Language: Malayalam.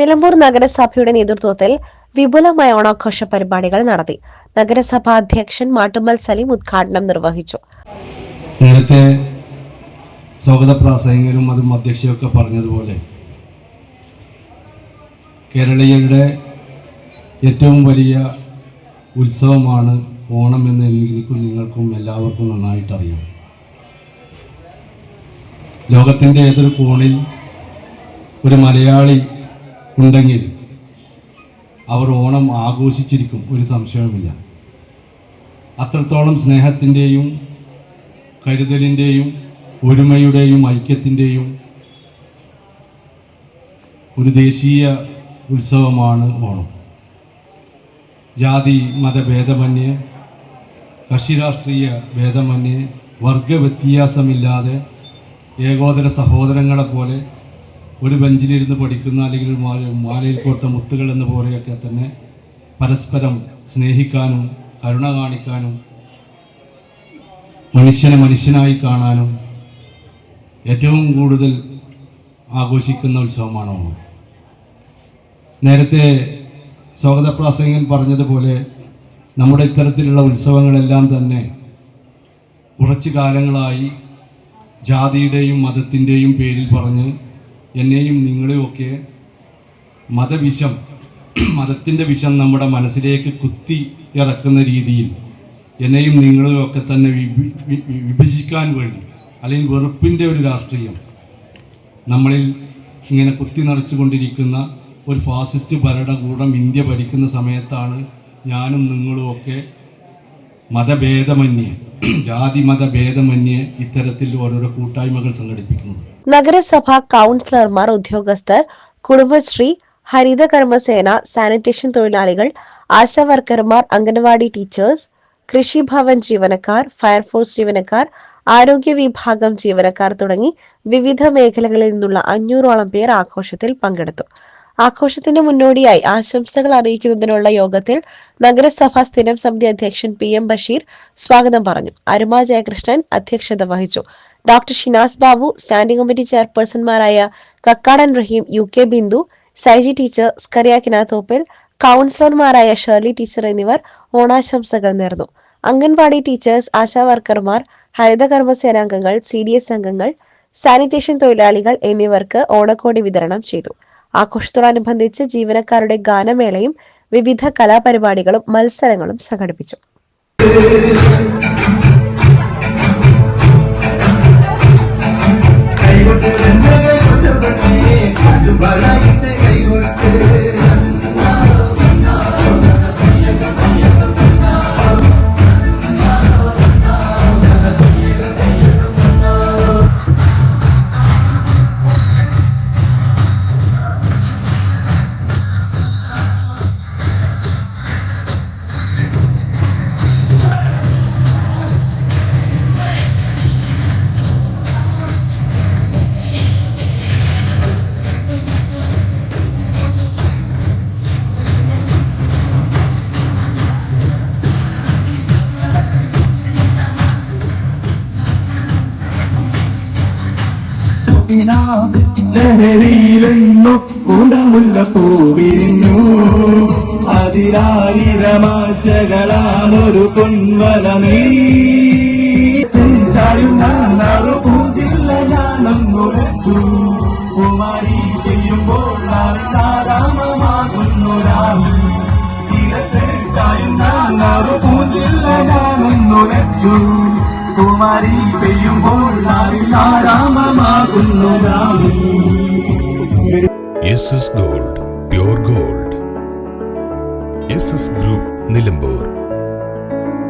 നിലമ്പൂർ നഗരസഭയുടെ നേതൃത്വത്തിൽ വിപുലമായ ഓണാഘോഷ പരിപാടികൾ നടത്തി. നഗരസഭാ അധ്യക്ഷൻ മാട്ടുമ്മൽ സലീം ഉദ്ഘാടനം നിർവഹിച്ചു. നേരത്തെ സ്വാഗത പ്രാസംഗികനും അതും അധ്യക്ഷയൊക്കെ പറഞ്ഞതുപോലെ കേരളീയരുടെ ഏറ്റവും വലിയ ഉത്സവമാണ് ഓണം എന്ന് എനിക്കും നിങ്ങൾക്കും എല്ലാവർക്കും നന്നായിട്ടറിയാം. ലോകത്തിന്റെ ഏതൊരു കോണിൽ ഒരു മലയാളി ഉണ്ടെങ്കിൽ അവർ ഓണം ആഘോഷിച്ചിരിക്കും ഒരു സംശയവുമില്ല. അത്രത്തോളം സ്നേഹത്തിന്റെയും കരുതലിന്റെയും ഒരുമയുടെയും ഐക്യത്തിന്റെയും ഒരു ദേശീയ ഉത്സവമാണ് ഓണം. ജാതി മതഭേദമന്യേ കക്ഷി രാഷ്ട്രീയ ഭേദമന്യേ വർഗവ്യത്യാസമില്ലാതെ ഏകോദര സഹോദരങ്ങളെ പോലെ ഒരു ബെഞ്ചിലിരുന്ന് പഠിക്കുന്ന അല്ലെങ്കിൽ മാലയിൽ കോർത്ത മുത്തുകൾ എന്ന പോലെയൊക്കെ തന്നെ പരസ്പരം സ്നേഹിക്കാനും കരുണ കാണിക്കാനും മനുഷ്യനെ മനുഷ്യനായി കാണാനും ഏറ്റവും കൂടുതൽ ആഘോഷിക്കുന്ന ഉത്സവമാണ് ഓണം. നേരത്തെ സ്വാഗത പ്രാസംഗൻ പറഞ്ഞതുപോലെ നമ്മുടെ ഇത്തരത്തിലുള്ള ഉത്സവങ്ങളെല്ലാം തന്നെ കുറച്ചു കാലങ്ങളായി ജാതിയുടെയും മതത്തിന്റെയും പേരിൽ പറഞ്ഞ് എന്നെയും നിങ്ങളെയൊക്കെ മതവിഷം മതത്തിന്റെ വിഷം നമ്മുടെ മനസ്സിലേക്ക് കുത്തി ഇറക്കുന്ന രീതിയിൽ എന്നെയും നിങ്ങളെയും ഒക്കെ തന്നെ വിഭജിക്കാൻ വേണ്ടി അല്ലെങ്കിൽ വെറുപ്പിന്റെ ഒരു രാഷ്ട്രീയം നമ്മളിൽ ഇങ്ങനെ കുത്തി നിറച്ചുകൊണ്ടിരിക്കുന്ന ഒരു ഫാസിസ്റ്റ് ഭരണകൂടം ഇന്ത്യ ഭരിക്കുന്ന സമയത്താണ് ഞാനും നിങ്ങളും ഒക്കെ മതഭേദമന്യേ. ജാതി മതഭേദമന്യേ ഇത്തരത്തിൽ ഓരോരോ കൂട്ടായ്മകൾ സംഘടിപ്പിക്കുന്നത്. നഗരസഭാ കൗൺസിലർമാർ ഉദ്യോഗസ്ഥർ കുടുംബശ്രീ ഹരിത കർമ്മസേന സാനിറ്റേഷൻ തൊഴിലാളികൾ ആശാ വർക്കർമാർ അംഗൻവാടി ടീച്ചേഴ്സ് കൃഷിഭവൻ ജീവനക്കാർ ഫയർഫോഴ്സ് ജീവനക്കാർ ആരോഗ്യ വിഭാഗം ജീവനക്കാർ തുടങ്ങി വിവിധ മേഖലകളിൽ നിന്നുള്ള അഞ്ഞൂറോളം പേർ ആഘോഷത്തിൽ പങ്കെടുത്തു. ആഘോഷത്തിന്റെ മുന്നോടിയായി ആശംസകൾ അറിയിക്കുന്നതിനുള്ള യോഗത്തിൽ നഗരസഭാ സ്ഥിരം സമിതി അധ്യക്ഷൻ പി എം ബഷീർ സ്വാഗതം പറഞ്ഞു. അരുമ ജയകൃഷ്ണൻ അധ്യക്ഷത വഹിച്ചു. Doctor Shinas Babu standing committee ചെയർപേഴ്സൺമാരായ Kakkadan Raheem U K Bindu Saiji teacher Skaria Kinathoppil കൌൺസിലർമാരായ Shirley teacher എന്നിവർ ഓണാശംസകൾ നേർന്നു. അംഗൻവാടി ടീച്ചേഴ്സ് ആശാ വർക്കർമാർ ഹരിത കർമ്മസേനാംഗങ്ങൾ സി ഡി എസ് അംഗങ്ങൾ സാനിറ്റേഷൻ തൊഴിലാളികൾ എന്നിവർക്ക് ഓണക്കോടി വിതരണം ചെയ്തു. ആഘോഷത്തോടനുബന്ധിച്ച് ജീവനക്കാരുടെ ഗാനമേളയും വിവിധ കലാപരിപാടികളും മത്സരങ്ങളും സംഘടിപ്പിച്ചു. ലഹരിയിലെന്നു കുടമുല്ല പൂവിരിഞ്ഞു അതിരായിരമാശകളാമൊരു പൊൻവല നീ ചായുന്നാറു പൂജില്ല ഞാനൊന്നുറച്ചു കുമാരി ചെയ്യുമ്പോൾ താരാമമാകുന്നു രാമി തീരത്ത് ചായുന്നാറു പൂജില്ല ഞാനൊന്നുറച്ചു കുമാരി പെയ്യുമ്പോൾ S gold pure gold S S group Nilambur